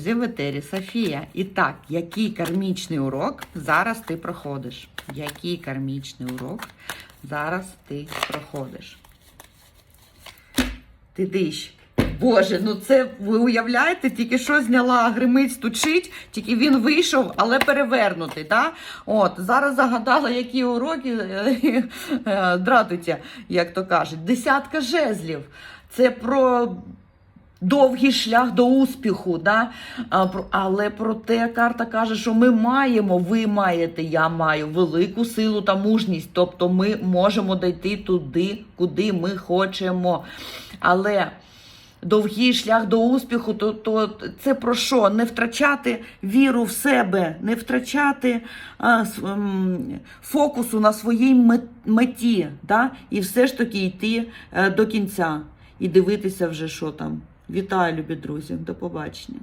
Друзі, в етері Софія. І так, який кармічний урок зараз ти проходиш? Який кармічний урок зараз ти проходиш? Ти диш. Боже, ну це ви уявляєте, тільки що зняла гримить, стучить, тільки він вийшов, але перевернутий. Да? От, зараз загадала, які уроки е, дратуйте, як то кажуть. Десятка жезлів. Це про довгий шлях до успіху. Да? Але проте карта каже, що ми маємо, ви маєте, я маю велику силу та мужність. Тобто ми можемо дійти туди, куди ми хочемо. Але довгий шлях до успіху, то, то це про що? Не втрачати віру в себе, не втрачати а, фокусу на своїй меті, да? і все ж таки йти е, до кінця і дивитися вже, що там. Вітаю, любі друзі, до побачення.